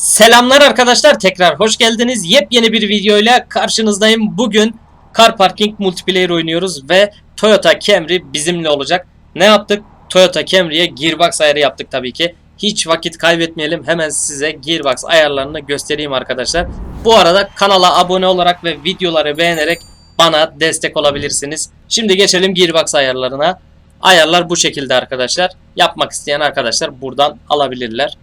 Selamlar arkadaşlar tekrar hoş geldiniz. Yepyeni bir videoyla karşınızdayım. Bugün Car Parking Multiplayer oynuyoruz ve Toyota Camry bizimle olacak. Ne yaptık? Toyota Camry'ye gearbox ayarı yaptık tabii ki. Hiç vakit kaybetmeyelim. Hemen size gearbox ayarlarını göstereyim arkadaşlar. Bu arada kanala abone olarak ve videoları beğenerek bana destek olabilirsiniz. Şimdi geçelim gearbox ayarlarına. Ayarlar bu şekilde arkadaşlar. Yapmak isteyen arkadaşlar buradan alabilirler.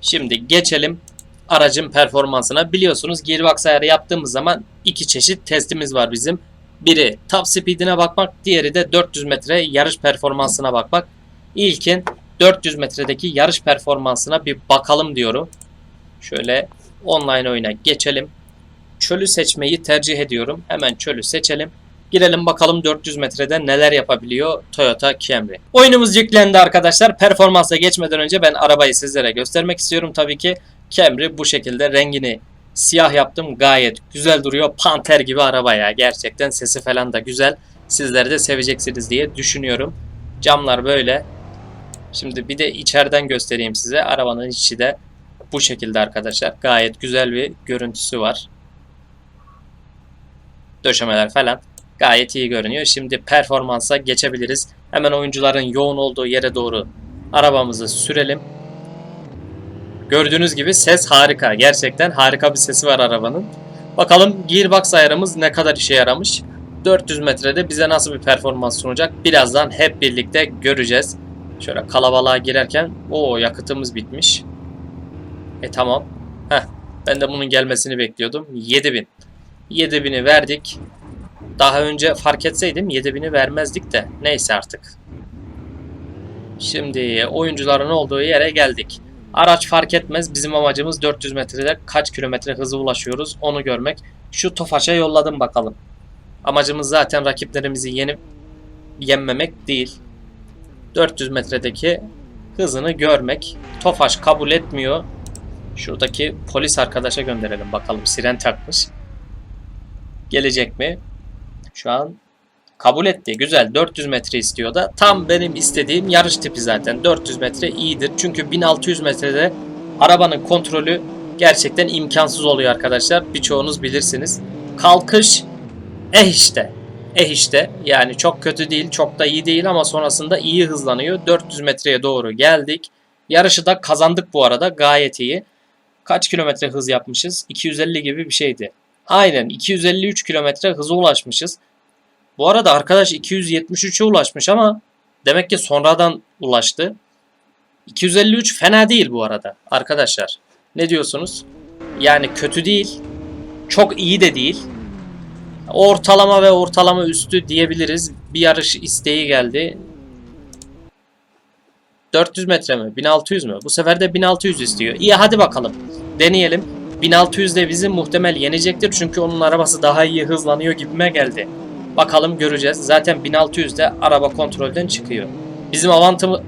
Şimdi geçelim aracın performansına. Biliyorsunuz gearbox ayarı yaptığımız zaman iki çeşit testimiz var bizim. Biri top speed'ine bakmak, diğeri de 400 metre yarış performansına bakmak. İlkin 400 metredeki yarış performansına bir bakalım diyorum. Şöyle online oyuna geçelim. Çölü seçmeyi tercih ediyorum. Hemen çölü seçelim. Girelim bakalım 400 metrede neler yapabiliyor Toyota Camry. Oyunumuz yüklendi arkadaşlar. Performansa geçmeden önce ben arabayı sizlere göstermek istiyorum tabii ki. Camry bu şekilde rengini siyah yaptım. Gayet güzel duruyor. Panter gibi araba ya. Gerçekten sesi falan da güzel. Sizler de seveceksiniz diye düşünüyorum. Camlar böyle. Şimdi bir de içeriden göstereyim size. Arabanın içi de bu şekilde arkadaşlar. Gayet güzel bir görüntüsü var. Döşemeler falan gayet iyi görünüyor. Şimdi performansa geçebiliriz. Hemen oyuncuların yoğun olduğu yere doğru arabamızı sürelim. Gördüğünüz gibi ses harika. Gerçekten harika bir sesi var arabanın. Bakalım gearbox ayarımız ne kadar işe yaramış. 400 metrede bize nasıl bir performans sunacak birazdan hep birlikte göreceğiz. Şöyle kalabalığa girerken o yakıtımız bitmiş. E tamam. Heh, ben de bunun gelmesini bekliyordum. 7000. 7000'i verdik. Daha önce fark etseydim 7000'i vermezdik de. Neyse artık. Şimdi oyuncuların olduğu yere geldik. Araç fark etmez. Bizim amacımız 400 metrede kaç kilometre hızı ulaşıyoruz onu görmek. Şu Tofaş'a yolladım bakalım. Amacımız zaten rakiplerimizi yenip yenmemek değil. 400 metredeki hızını görmek. Tofaş kabul etmiyor. Şuradaki polis arkadaşa gönderelim bakalım siren takmış. Gelecek mi? Şu an kabul etti. Güzel. 400 metre istiyor da. Tam benim istediğim yarış tipi zaten. 400 metre iyidir. Çünkü 1600 metrede arabanın kontrolü gerçekten imkansız oluyor arkadaşlar. Birçoğunuz bilirsiniz. Kalkış eh işte. Eh işte. Yani çok kötü değil, çok da iyi değil ama sonrasında iyi hızlanıyor. 400 metreye doğru geldik. Yarışı da kazandık bu arada. Gayet iyi. Kaç kilometre hız yapmışız? 250 gibi bir şeydi. Aynen 253 kilometre hıza ulaşmışız. Bu arada arkadaş 273'e ulaşmış ama demek ki sonradan ulaştı. 253 fena değil bu arada arkadaşlar. Ne diyorsunuz? Yani kötü değil. Çok iyi de değil. Ortalama ve ortalama üstü diyebiliriz. Bir yarış isteği geldi. 400 metre mi? 1600 mü? Bu sefer de 1600 istiyor. İyi hadi bakalım. Deneyelim. 1600 de bizi muhtemel yenecektir. Çünkü onun arabası daha iyi hızlanıyor gibime geldi. Bakalım göreceğiz. Zaten 1600'de araba kontrolden çıkıyor. Bizim avantımı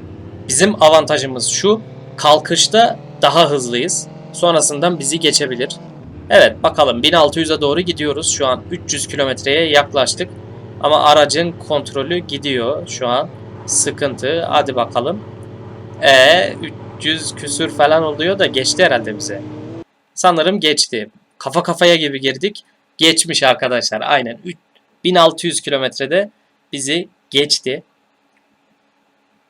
bizim avantajımız şu. Kalkışta daha hızlıyız. Sonrasından bizi geçebilir. Evet bakalım 1600'e doğru gidiyoruz. Şu an 300 kilometreye yaklaştık. Ama aracın kontrolü gidiyor şu an. Sıkıntı. Hadi bakalım. E 300 küsür falan oluyor da geçti herhalde bize. Sanırım geçti. Kafa kafaya gibi girdik. Geçmiş arkadaşlar. Aynen. 1600 kilometrede bizi geçti.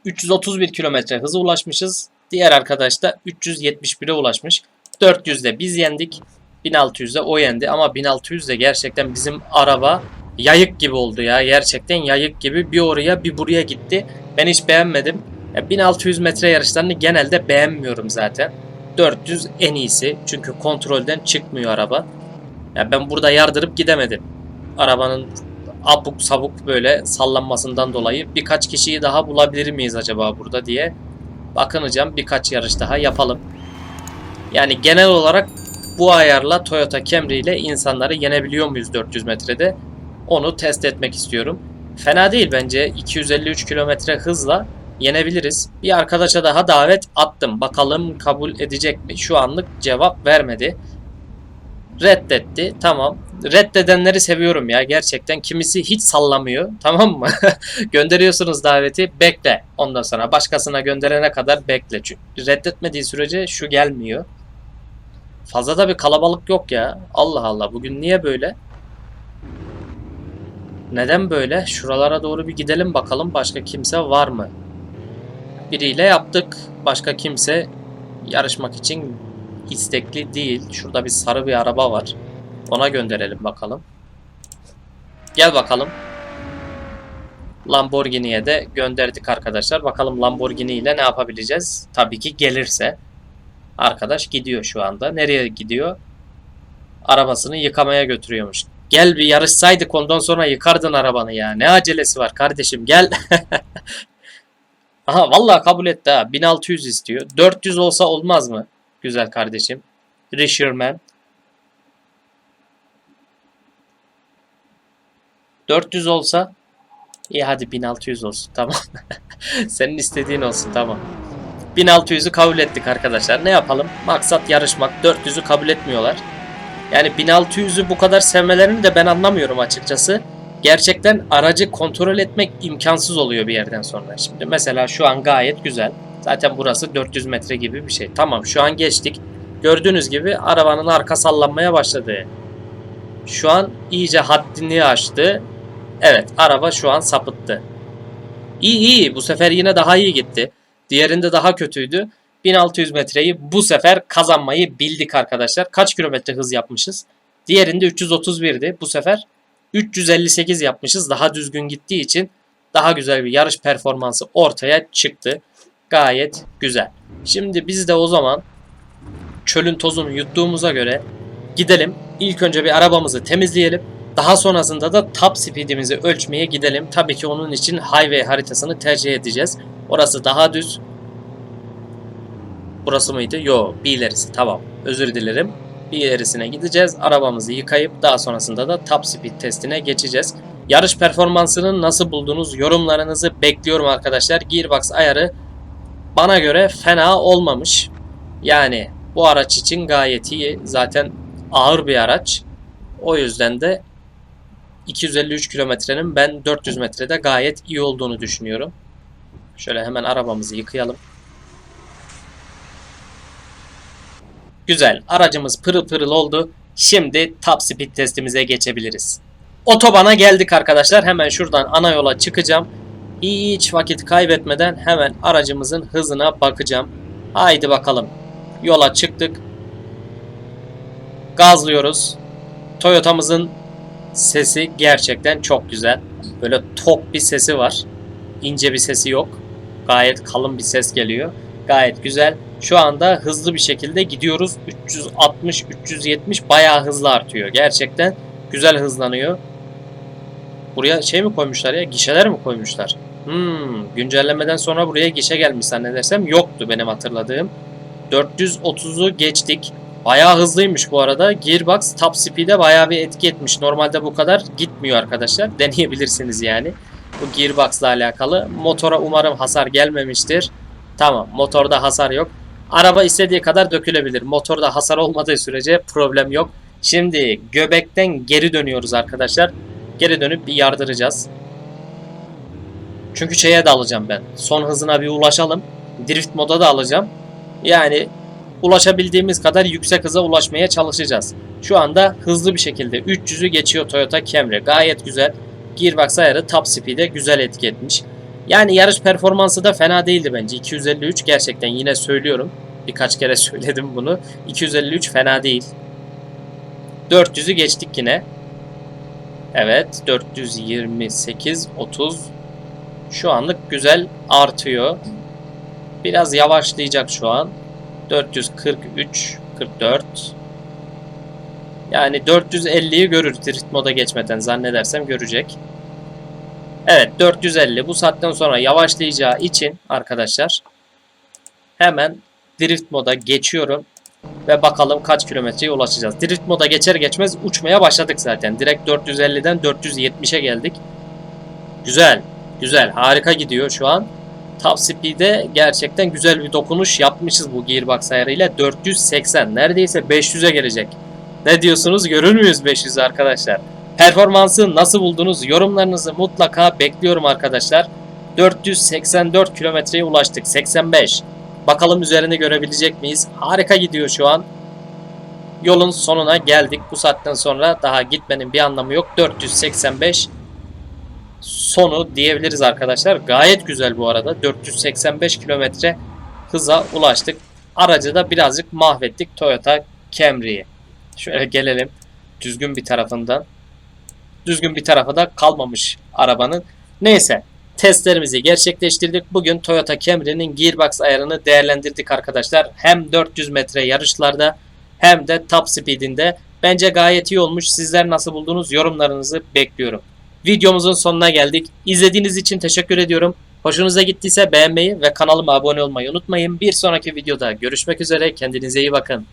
331 kilometre hıza ulaşmışız. Diğer arkadaş da 371'e ulaşmış. 400'de biz yendik. 1600'de o yendi ama 1600'de gerçekten bizim araba yayık gibi oldu ya. Gerçekten yayık gibi bir oraya bir buraya gitti. Ben hiç beğenmedim. Ya 1600 metre yarışlarını genelde beğenmiyorum zaten. 400 en iyisi. Çünkü kontrolden çıkmıyor araba. Ya ben burada yardırıp gidemedim. Arabanın abuk sabuk böyle sallanmasından dolayı birkaç kişiyi daha bulabilir miyiz acaba burada diye bakınacağım. Birkaç yarış daha yapalım. Yani genel olarak bu ayarla Toyota Camry ile insanları yenebiliyor muyuz 400 metrede? Onu test etmek istiyorum. Fena değil bence 253 kilometre hızla yenebiliriz. Bir arkadaşa daha davet attım. Bakalım kabul edecek mi? Şu anlık cevap vermedi. Reddetti. Tamam. Reddedenleri seviyorum ya gerçekten. Kimisi hiç sallamıyor. Tamam mı? Gönderiyorsunuz daveti. Bekle. Ondan sonra başkasına gönderene kadar bekle. Çünkü reddetmediği sürece şu gelmiyor. Fazla da bir kalabalık yok ya. Allah Allah. Bugün niye böyle? Neden böyle? Şuralara doğru bir gidelim bakalım. Başka kimse var mı? Biriyle yaptık. Başka kimse yarışmak için istekli değil. Şurada bir sarı bir araba var. Ona gönderelim bakalım. Gel bakalım. Lamborghini'ye de gönderdik arkadaşlar. Bakalım Lamborghini ile ne yapabileceğiz? Tabii ki gelirse. Arkadaş gidiyor şu anda. Nereye gidiyor? Arabasını yıkamaya götürüyormuş. Gel bir yarışsaydık ondan sonra yıkardın arabanı ya. Ne acelesi var kardeşim gel. Aha vallahi kabul etti ha. 1600 istiyor. 400 olsa olmaz mı? Güzel kardeşim. Risherman. 400 olsa iyi hadi 1600 olsun tamam. Senin istediğin olsun tamam. 1600'ü kabul ettik arkadaşlar. Ne yapalım? Maksat yarışmak. 400'ü kabul etmiyorlar. Yani 1600'ü bu kadar sevmelerini de ben anlamıyorum açıkçası. Gerçekten aracı kontrol etmek imkansız oluyor bir yerden sonra. Şimdi mesela şu an gayet güzel. Zaten burası 400 metre gibi bir şey. Tamam şu an geçtik. Gördüğünüz gibi arabanın arka sallanmaya başladı. Şu an iyice haddini aştı. Evet araba şu an sapıttı. İyi iyi bu sefer yine daha iyi gitti. Diğerinde daha kötüydü. 1600 metreyi bu sefer kazanmayı bildik arkadaşlar. Kaç kilometre hız yapmışız? Diğerinde 331'di. Bu sefer 358 yapmışız. Daha düzgün gittiği için daha güzel bir yarış performansı ortaya çıktı. Gayet güzel. Şimdi biz de o zaman çölün tozunu yuttuğumuza göre gidelim. İlk önce bir arabamızı temizleyelim. Daha sonrasında da top speed'imizi ölçmeye gidelim. Tabii ki onun için highway haritasını tercih edeceğiz. Orası daha düz. Burası mıydı? Yo, bir ilerisi. Tamam. Özür dilerim. Bir ilerisine gideceğiz. Arabamızı yıkayıp daha sonrasında da top speed testine geçeceğiz. Yarış performansını nasıl buldunuz? Yorumlarınızı bekliyorum arkadaşlar. Gearbox ayarı bana göre fena olmamış. Yani bu araç için gayet iyi. Zaten ağır bir araç. O yüzden de 253 kilometrenin ben 400 metrede gayet iyi olduğunu düşünüyorum. Şöyle hemen arabamızı yıkayalım. Güzel. Aracımız pırıl pırıl oldu. Şimdi top speed testimize geçebiliriz. Otobana geldik arkadaşlar. Hemen şuradan ana yola çıkacağım. Hiç vakit kaybetmeden hemen aracımızın hızına bakacağım. Haydi bakalım. Yola çıktık. Gazlıyoruz. Toyota'mızın sesi gerçekten çok güzel. Böyle tok bir sesi var. İnce bir sesi yok. Gayet kalın bir ses geliyor. Gayet güzel. Şu anda hızlı bir şekilde gidiyoruz. 360, 370 bayağı hızlı artıyor. Gerçekten güzel hızlanıyor. Buraya şey mi koymuşlar ya? Gişeler mi koymuşlar? Hmm, güncellemeden sonra buraya gişe gelmiş zannedersem yoktu benim hatırladığım. 430'u geçtik. Bayağı hızlıymış bu arada. Gearbox top speed'e bayağı bir etki etmiş. Normalde bu kadar gitmiyor arkadaşlar. Deneyebilirsiniz yani. Bu gearbox'la alakalı. Motora umarım hasar gelmemiştir. Tamam motorda hasar yok. Araba istediği kadar dökülebilir. Motorda hasar olmadığı sürece problem yok. Şimdi göbekten geri dönüyoruz arkadaşlar. Geri dönüp bir yardıracağız. Çünkü şeye de alacağım ben. Son hızına bir ulaşalım. Drift moda da alacağım. Yani ulaşabildiğimiz kadar yüksek hıza ulaşmaya çalışacağız. Şu anda hızlı bir şekilde 300'ü geçiyor Toyota Camry. Gayet güzel. Gearbox ayarı top speed'e güzel etki etmiş. Yani yarış performansı da fena değildi bence. 253 gerçekten yine söylüyorum. Birkaç kere söyledim bunu. 253 fena değil. 400'ü geçtik yine. Evet 428 30 şu anlık güzel artıyor. Biraz yavaşlayacak şu an. 443 44 yani 450'yi görür drift moda geçmeden zannedersem görecek. Evet 450 bu saatten sonra yavaşlayacağı için arkadaşlar hemen drift moda geçiyorum ve bakalım kaç kilometreye ulaşacağız. Drift moda geçer geçmez uçmaya başladık zaten. Direkt 450'den 470'e geldik. Güzel. Güzel. Harika gidiyor şu an. Top Speed'e gerçekten güzel bir dokunuş yapmışız bu gearbox ayarıyla. 480. Neredeyse 500'e gelecek. Ne diyorsunuz? Görür müyüz 500 arkadaşlar? Performansı nasıl buldunuz? Yorumlarınızı mutlaka bekliyorum arkadaşlar. 484 kilometreye ulaştık. 85. Bakalım üzerinde görebilecek miyiz? Harika gidiyor şu an. Yolun sonuna geldik. Bu saatten sonra daha gitmenin bir anlamı yok. 485 sonu diyebiliriz arkadaşlar. Gayet güzel bu arada. 485 kilometre hıza ulaştık. Aracı da birazcık mahvettik Toyota Camry'yi. Şöyle gelelim düzgün bir tarafından. Düzgün bir tarafı da kalmamış arabanın. Neyse testlerimizi gerçekleştirdik. Bugün Toyota Camry'nin gearbox ayarını değerlendirdik arkadaşlar. Hem 400 metre yarışlarda hem de top speed'inde. Bence gayet iyi olmuş. Sizler nasıl buldunuz? Yorumlarınızı bekliyorum. Videomuzun sonuna geldik. İzlediğiniz için teşekkür ediyorum. Hoşunuza gittiyse beğenmeyi ve kanalıma abone olmayı unutmayın. Bir sonraki videoda görüşmek üzere. Kendinize iyi bakın.